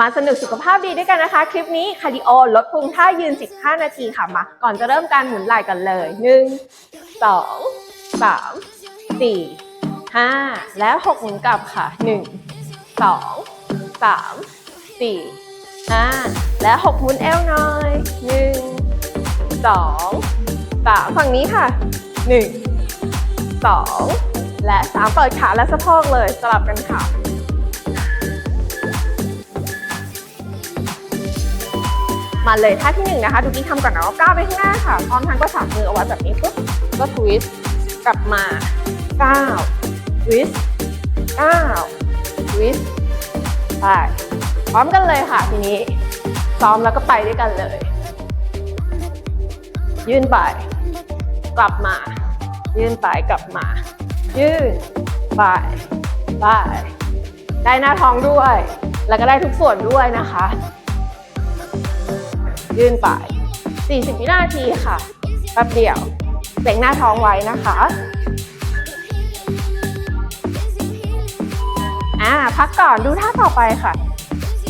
มาสนุกสุขภาพดีด้วยกันนะคะ คลิปนี้คาร์ดิโอลดพุงท่ายืน 15 นาทีค่ะมา ก่อนจะเริ่มการหมุนไหล่กันเลย 1 2 3 4 5 และ6หมุนกลับค่ะ 1 2 3 4 5 และ6หมุนเอวหน่อย 1 2 3 ฝั่งนี้ค่ะ 1 2 และ 3 เปิดขาและสะโพกเลยสลับกันค่ะ มาเลยท่าที่หนึ่งนะคะดูกี้ทำก่อนนะก้าวไปข้างหน้าค่ะ พร้อมทั้งก็สับมือเอาไว้แบบนี้ปุ๊บก็ทวิสต์กลับมาก้าวทวิสต์ก้าวทวิสต์ไปพร้อมกันเลยค่ะทีนี้ ซ้อมแล้วก็ไปด้วยกันเลย ยื่นไป กลับมา ยื่นไปกลับมา ยื่นไปไปได้หน้าท้องด้วย แล้วก็ได้ทุกส่วนด้วยนะคะ ยื่นไป 40 วินาทีค่ะ แป๊บเดียวเบ่งหน้าท้องไว้นะคะอ่าพักก่อนดูท่าต่อไปค่ะ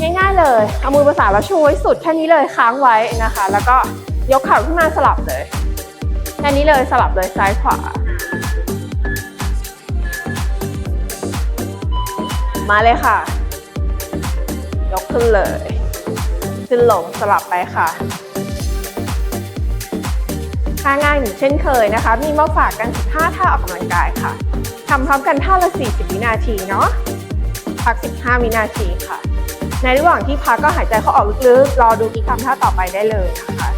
ง่ายๆเลย เอามือประสานแล้วชูไว้สุดแค่นี้เลยค้างไว้นะคะ แล้วก็ยกเข่าขึ้นมาสลับเลยแค่นี้เลยสลับเลยซ้ายขวา มาเลยค่ะ ยกขึ้นเลย ขึ้นลงสลับไปค่ะท่าง่ายเหมือนเช่นเคยนะคะ มีมาฝากกัน 15 ท่าออกกำลังกายค่ะทำพร้อมกันท่าละ 40 วินาทีเนาะพัก 15 วินาทีค่ะ ในระหว่างที่พักก็หายใจเข้าออกลึกๆ รอดูที่ทำท่าต่อไปได้เลยนะคะ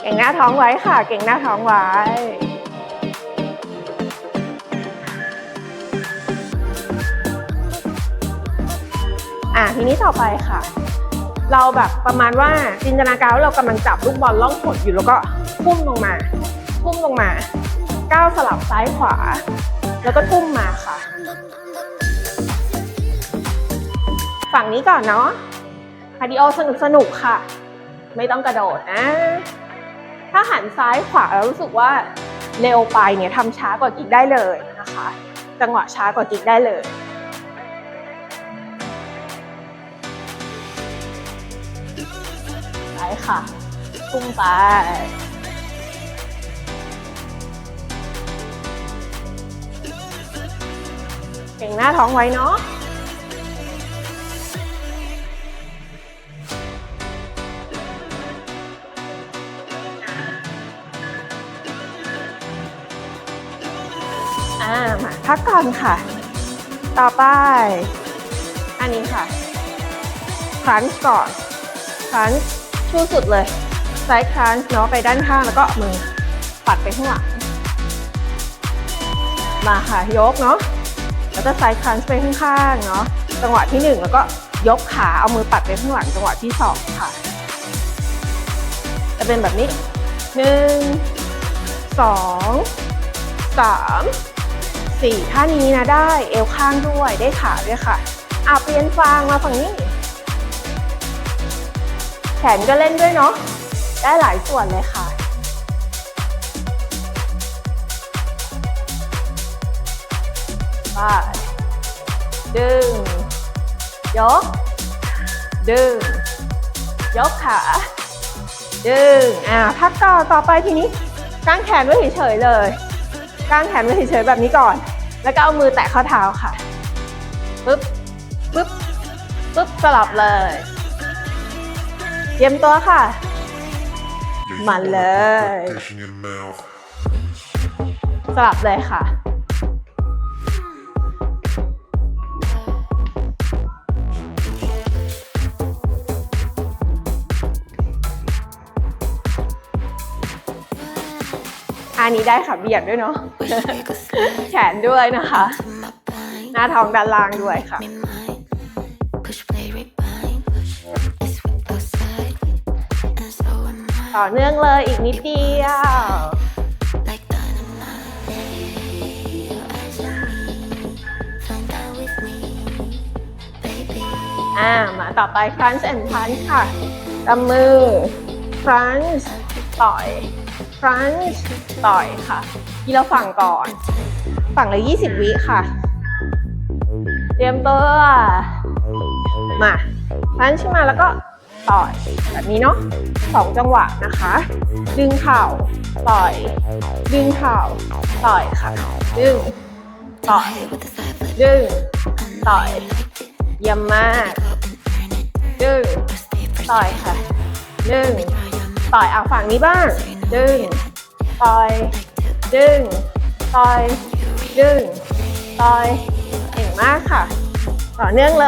เก่งหน้าท้องไว้ค่ะ เก่งหน้าท้องไว้ อะทีนี้ต่อไปค่ะ เราแบบประมาณว่าจินตนาการว่าเรากำลังจับลูกบอลล่องหนอยู่แล้วก็ทุ่มลงมาทุ่มลงมา ก้าวสลับซ้ายขวา แล้วก็ทุ่มมาค่ะ ฝั่งนี้ก่อนเนาะคาร์ดิโอสนุกสนุกค่ะ ไม่ต้องกระโดดนะ ถ้าหันซ้ายขวาแล้วรู้สึกว่าเร็วไปเนี่ยทำช้ากว่ากิ๊กได้เลยนะคะ จังหวะช้ากว่ากิ๊กได้เลย ค่ะพุ่งไปเก่งหน้าท้องไว้เนาะอ่ามาพักก่อนค่ะ ต่อไป อันนี้ค่ะครันก่อนครัน ชูสุดเลยไซด์ครันช์เนาะไปด้านข้างแล้วก็มือปัดไปข้างหลัง มาค่ะยกเนาะแล้วก็ไซด์ครันช์ไปข้างๆเนาะจังหวะที่หนึ่งแล้วก็ยกขาเอามือปัดไปข้างหลังจังหวะที่สองค่ะ จะเป็นแบบนี้หนึ่งสองสามสี่ท่านี้นะได้เอวข้างด้วยได้ขาด้วยค่ะอะเปลี่ยนฟางมาฝั่งนี้ แขนก็เล่นด้วยเนาะ ได้หลายส่วนเลยค่ะ ไป ดึง ยก ดึง ยกขา ดึง อ่า พักก่อนต่อไปทีนี้กางแขนไว้เฉยๆเลยกางแขนไว้เฉยๆแบบนี้ก่อน แล้วก็เอามือแตะข้อเท้าค่ะ ปึ๊บ ปึ๊บ ปึ๊บ สลับเลย เตรียมตัวค่ะมาเลย Fish in your mouth. สลับเลยค่ะ อันนี้ได้ค่ะเบียดด้วยเนาะ แขนด้วยนะคะ หน้าท้องด้านล่างด้วยค่ะ ต่อเนื่องเลยอีกนิดเดียวอ่ามาต่อไป crunch and punch ค่ะกำมือ crunch ต่อย crunch ต่อยค่ะ ที่เราฝั่งก่อน ฝั่งละ20 วิค่ะ เตรียมตัว มา crunch มาแล้วก็ ต่อยแบบนี้เนาะสองจังหวะนะคะ ดึงเข่าต่อย ดึงเข่าต่อยค่ะ ดึง ต่อย ดึง ต่อยเยี่ยมมาก ดึง ต่อยค่ะ ดึง ต่อยเอาฝั่งนี้บ้าง ดึง ต่อย ดึง ต่อย ดึง ต่อย เก่งมากค่ะ ต่อเนื่องเล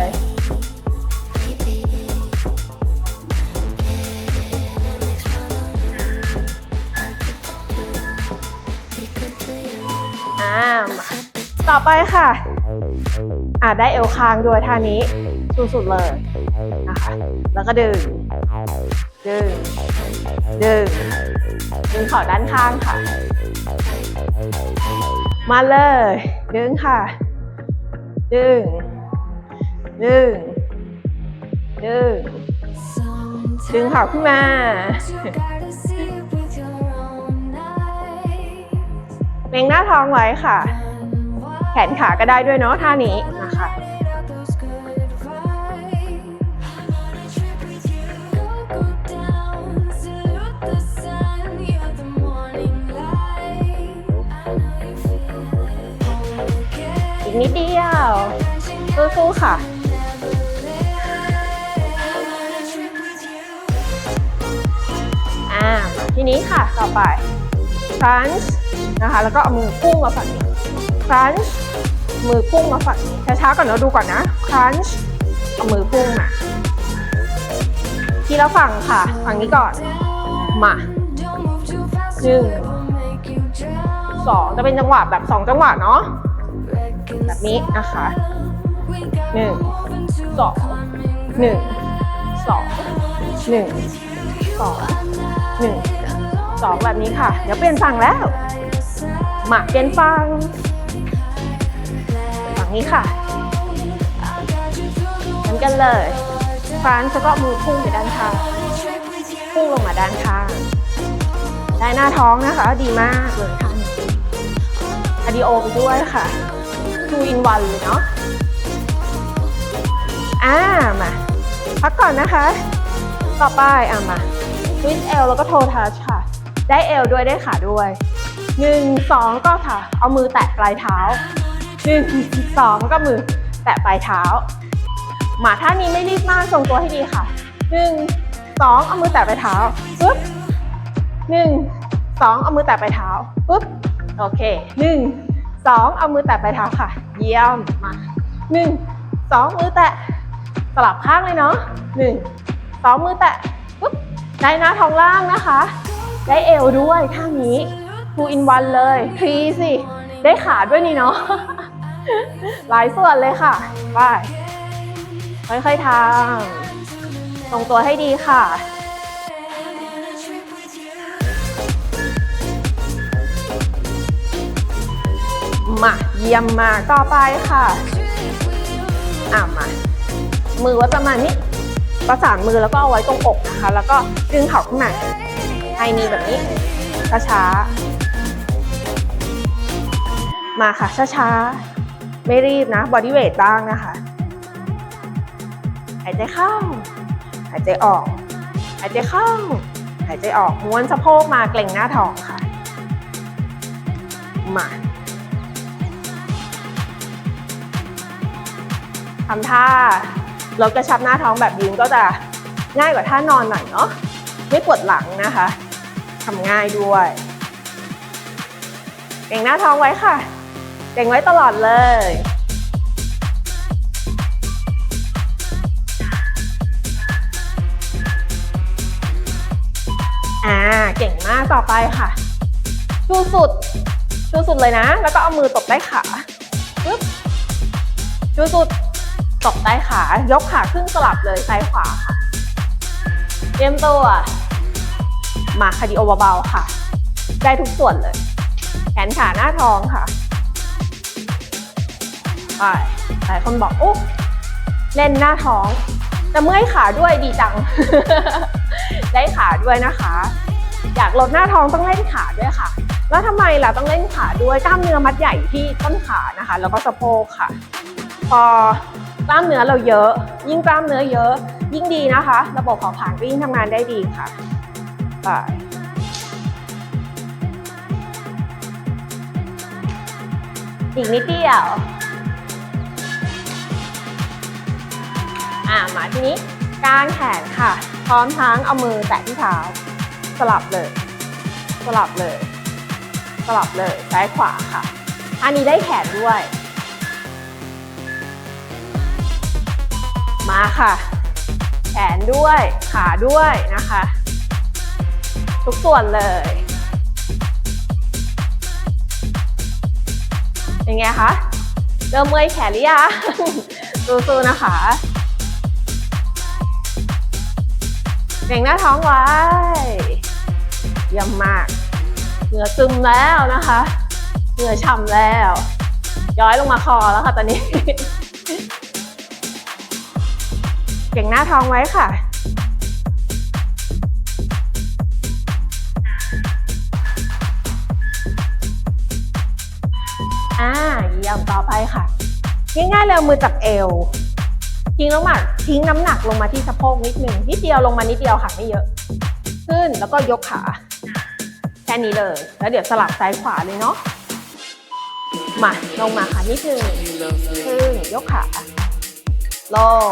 ย ต่อไปค่ะอ่าได้เอวค้างด้วยท่านี้สุดๆเลยนะคะแล้วก็ดึง ดึง ดึง ดึงเขอด้านข้างค่ะ มาเลย ดึงค่ะ ดึง ดึง ดึง ดึงเข่าขึ้นมาเล็งหน้าท้องไว้ค่ะแขนขาก็ได้ด้วยเนาะท่านี้นะคะอีกนิดเดียวสู้ๆค่ะอ่าทีนี้ค่ะต่อไป crunch นะคะ แล้วก็เอามือพุ่งมาฝั่งนี้ crunch มือพุ่งมาฝั่งนี้ช้าๆก่อนเนาดูก่อนนะ crunch เอามือพุ่งมาทีละฝั่งค่ะ ฝั่งนี้ก่อน มาหนึ่งสองจะเป็นจังหวะแบบสองจังหวะเนาะแบบนี้นะคะหนึ่งสองหนึ่งสองหนึ่งสองหนึ่งสองแบบนี้ค่ะ เดี๋ยวเปลี่ยนฝั่งแล้ว มาเปลี่ยนฝั่ง งนี้ค่ะเหมือนกันเลยฟานแล้วก็มือพุ่งไปด้านข้างพุ่งลงมาด้านข้างได้หน้าท้องนะคะ ดีมากเลยค่ะอะดีโอไปด้วยค่ะ two in one เลยเนาะอ่ามาพักก่อนนะคะ ต่อไปอะมาทวิสเอลแล้วก็โททัชค่ะ ได้เอวด้วยได้ขาด้วยหนึ่งสองก็ค่ะ เอามือแตะปลายเท้า หนึ่งสองก็มือแตะปลายเท้า มาท่านี้ไม่รีบมากทรงตัวให้ดีค่ะหนึ่งสองเอามือแตะปลายเท้าปึ๊บหนึ่งสองเอามือแตะปลายเท้าปึ๊บโอเคหนึ่งสองเอามือแตะปลายเท้าค่ะ เยี่ยมมาหนึ่งสองมือแตะสลับข้างเลยเนาะหนึ่งสองมือแตะปึ๊บได้หน้าท้องล่างนะคะ ได้เอวด้วยท่านี้ two in one เลยทรีสิ ได้ขาด้วยนี่เนาะ หลายส่วนเลยค่ะ ไปค่อยๆทำตรงตัวให้ดีค่ะมาเยี่ยมมากต่อไปค่ะอะมา มือไว้ประมาณนี้ ประสานมือแล้วก็เอาไว้ตรงอกนะคะ แล้วก็ดึงเข่าขึ้นมาให้นีแบบนี้ช้าๆมาค่ะช้าๆ ไม่รีบนะบอดี้เวทบ้างนะคะ หายใจเข้า หายใจออก หายใจเข้า หายใจออกม้วนสะโพกมาเกร็งหน้าท้องค่ะ มาทำท่าลดกระชับหน้าท้องแบบยืนก็จะง่ายกว่าท่านอนหน่อยเนาะไม่ปวดหลังนะคะทำง่ายด้วยเก่งหน้าท้องไว้ค่ะ เก่งไว้ตลอดเลยอ่าเก่งมากต่อไปค่ะชูสุดชูสุดเลยนะ แล้วก็เอามือตบใต้ขาปึ๊บชูสุดตบใต้ขายกขาขึ้นสลับเลยซ้ายขวาค่ะเตรียมตัวมาคาร์ดิโอเบาๆค่ะ ได้ทุกส่วนเลย แขนขาหน้าท้องค่ะ ไปหลายคนบอกอุ๊บเล่นหน้าท้องแต่เมื่อยขาด้วยดีจัง ได้ขาด้วยนะคะ อยากลดหน้าท้องต้องเล่นขาด้วยค่ะ แล้วทำไมล่ะต้องเล่นขาด้วยกล้ามเนื้อมัดใหญ่ที่ต้นขานะคะ แล้วก็สะโพกค่ะ พอกล้ามเนื้อเราเยอะ ยิ่งกล้ามเนื้อเยอะ ยิ่งดีนะคะ ระบบเผาผลาญก็ยิ่งทำงานได้ดีค่ะไปอีกนิดเดียว อ่ามาทีนี้กางแขนค่ะ พร้อมทั้งเอามือแตะที่เท้า สลับเลย สลับเลย สลับเลยซ้ายขวาค่ะ อันนี้ได้แขนด้วย มาค่ะ แขนด้วยขาด้วยนะคะ ทุกส่วนเลยเป็นไงคะเริ่มเมื่อยแขนหรือยังสู้ๆนะคะ เก่งหน้าท้องไว้เยี่ยมมาก เหงื่อซึมแล้วนะคะ เหงื่อฉ่ำแล้ว ย้อยลงมาคอแล้วค่ะตอนนี้ เก่งหน้าท้องไว้ค่ะอ่าเยี่ยมต่อไปค่ะ ง่ายๆเลยมือจับเอว ทิ้งน้ำหนักทิ้งน้ำหนักลงมาที่สะโพกนิดนึงนิดเดียวลงมานิดเดียวค่ะไม่เยอะ ขึ้นแล้วก็ยกขา แค่นี้เลย แล้วเดี๋ยวสลับซ้ายขวาเลยเนาะมาลงมาค่ะนิดนึงขึ้นยกขาลง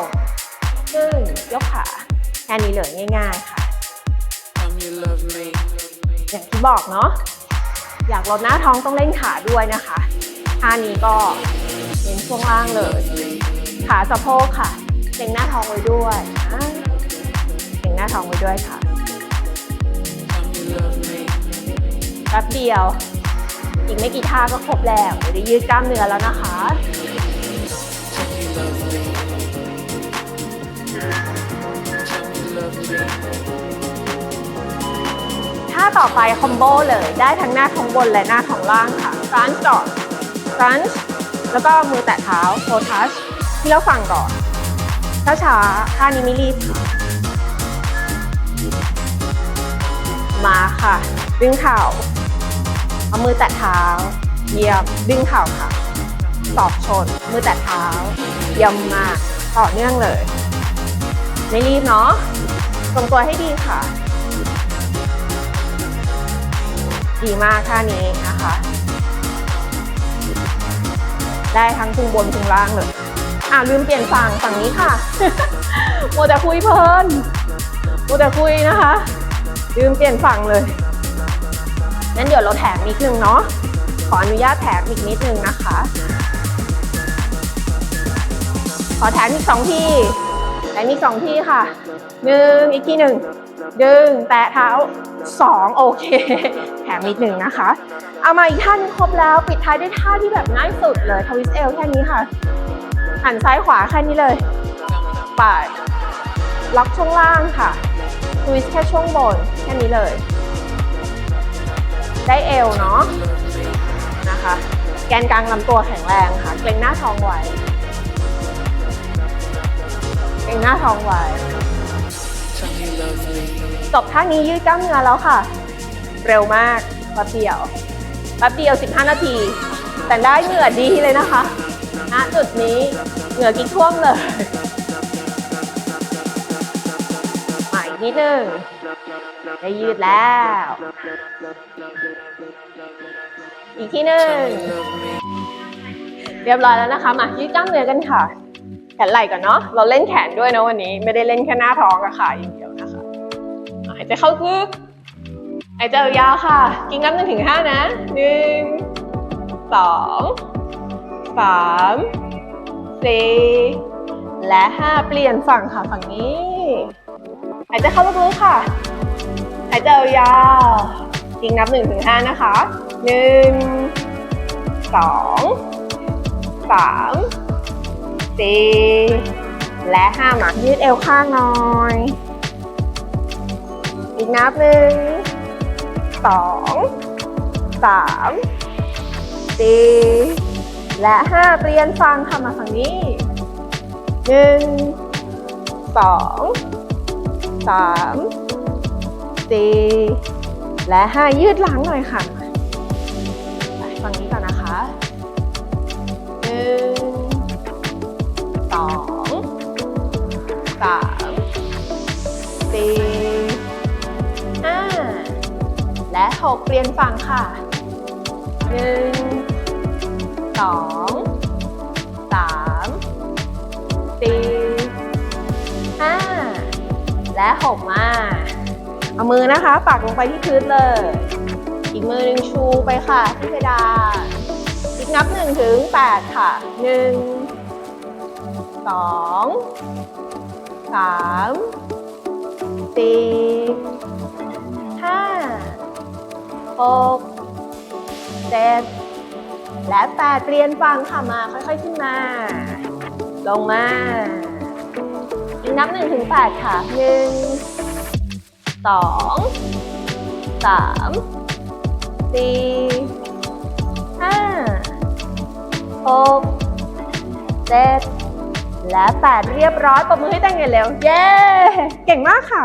ขึ้นยกขาแค่นี้เลยง่ายๆค่ะอย่างที่บอกเนาะอยากลดหน้าท้องต้องเล่นขาด้วยนะคะท่านี้ก็เน้นช่วงล่างเลย ขาสะโพกค่ะเล็งหน้าท้องไว้ด้วยเล็งหน้าท้องไว้ด้วยค่ะแป๊บเดียว อีกไม่กี่ท่าก็ครบแล้วเดี๋ยวได้ยืดกล้ามเนื้อแล้วนะคะท่าต่อไปคอมโบเลยได้ทั้งหน้าท้องบนและหน้าท้องล่างค่ะครันช์ก่อนครันช์แล้วก็มือแตะเท้าโ o ทัช ที่เราฝั่งก่อนช้าๆท่านี้ไม่รีบมาค่ะ ดึงเข่าเอามือแตะเท้า เยี่ยม ดึงเข่าค่ะ สอบชน มือแตะเท้า เยี่ยมมาก ต่อเนื่องเลย ไม่รีบเนาะทรงตัวให้ดีค่ะ ดีมากท่านี้นะคะ ได้ทั้งพุงบนพุงล่างเลย อ่าลืมเปลี่ยนฝั่งฝั่งนี้ค่ะโมแต่คุยเพลินโมแต่คุยนะคะ ลืมเปลี่ยนฝั่งเลยงั้นเดี๋ยวเราแถมนิดนึงเนาะขออนุญาตแถมอีกนิดนึงนะคะ ขอแถมอีกสองทีแถมอีกสองที่ค่ะหนึ่งอีกที่หนึ่งดึงแตะเท้าสองโอเค แถมนิดหนึ่งนะคะ เอามาอีกท่านครบแล้วปิดท้ายด้วยท่าที่แบบง่ายสุดเลยทวิสเอลแค่นี้ค่ะ หันซ้ายขวาแค่นี้เลย ไป ล็อกช่วงล่างค่ะทวิสแค่ช่วงบนแค่นี้เลย ได้เอวเนาะนะคะ แกนกลางลำตัวแข็งแรงค่ะ เกรงหน้าท้องไว้ เกรงหน้าท้องไว้จบท่านี้ยืดกล้ามเนื้อแล้วค่ะ เร็วมากแป๊บเดียวแป๊บเดียว 15 นาที แต่ได้เหงื่อดีเลยนะคะ ณจุดนี้เหงื่อกิ๊กท่วมเลยมาอีกนิดนึงได้ยืดแล้ว อีกที่หนึ่งเรียบร้อยแล้วนะคะ มายืดกล้ามเนื้อกันค่ะ แขนไหล่ก่อนเนาะ เราเล่นแขนด้วยนะวันนี้ ไม่ได้เล่นแค่หน้าท้องกับขาอย่างเดียวนะคะหายใจเข้าลึกหายใจยาวค่ะ กินน้ำหนึ่งถึงห้านะหนึ่งสอง สามสี่และห้าเปลี่ยนฝั่งค่ะฝั่งนี้ หายใจเข้าลึกๆค่ะ หายใจยาวๆกินนับหนึ่งถึงห้านะคะหนึ่งสองสามสี่และห้ามายืดเอวข้างหน่อย อีกนับหนึ่งสองสามสี่ และห้าเปลี่ยนฟังค่ะมาฝั่งนี้หนึ่งสองสามตีและห้ายืดหลังหน่อยค่ะไปฝั่งนี้ก่อนนะคะหนึ่งสองสามตีห้าและหกเปลี่ยนฝั่งค่ะหนึ่ง สองสามสี่ห้าและหกมาเอามือนะคะ ปักลงไปที่พื้นเลย อีกมือหนึ่งชูไปค่ะ ที่เพดานอีกนับหนึ่งถึงแปดค่ะหนึ่งสองสามสี่ห้าหกเจ็ด และแปดเปลี่ยนฝั่งค่ะมาค่อยๆขึ้นมา ลงมาอีกนับหนึ่งถึงแปดค่ะหนึ่งสองสามสี่ห้าหกเจ็ดและแปดเรียบร้อยปรบมือให้แตงเงินเร็วเย้ เก่งมากค่ะ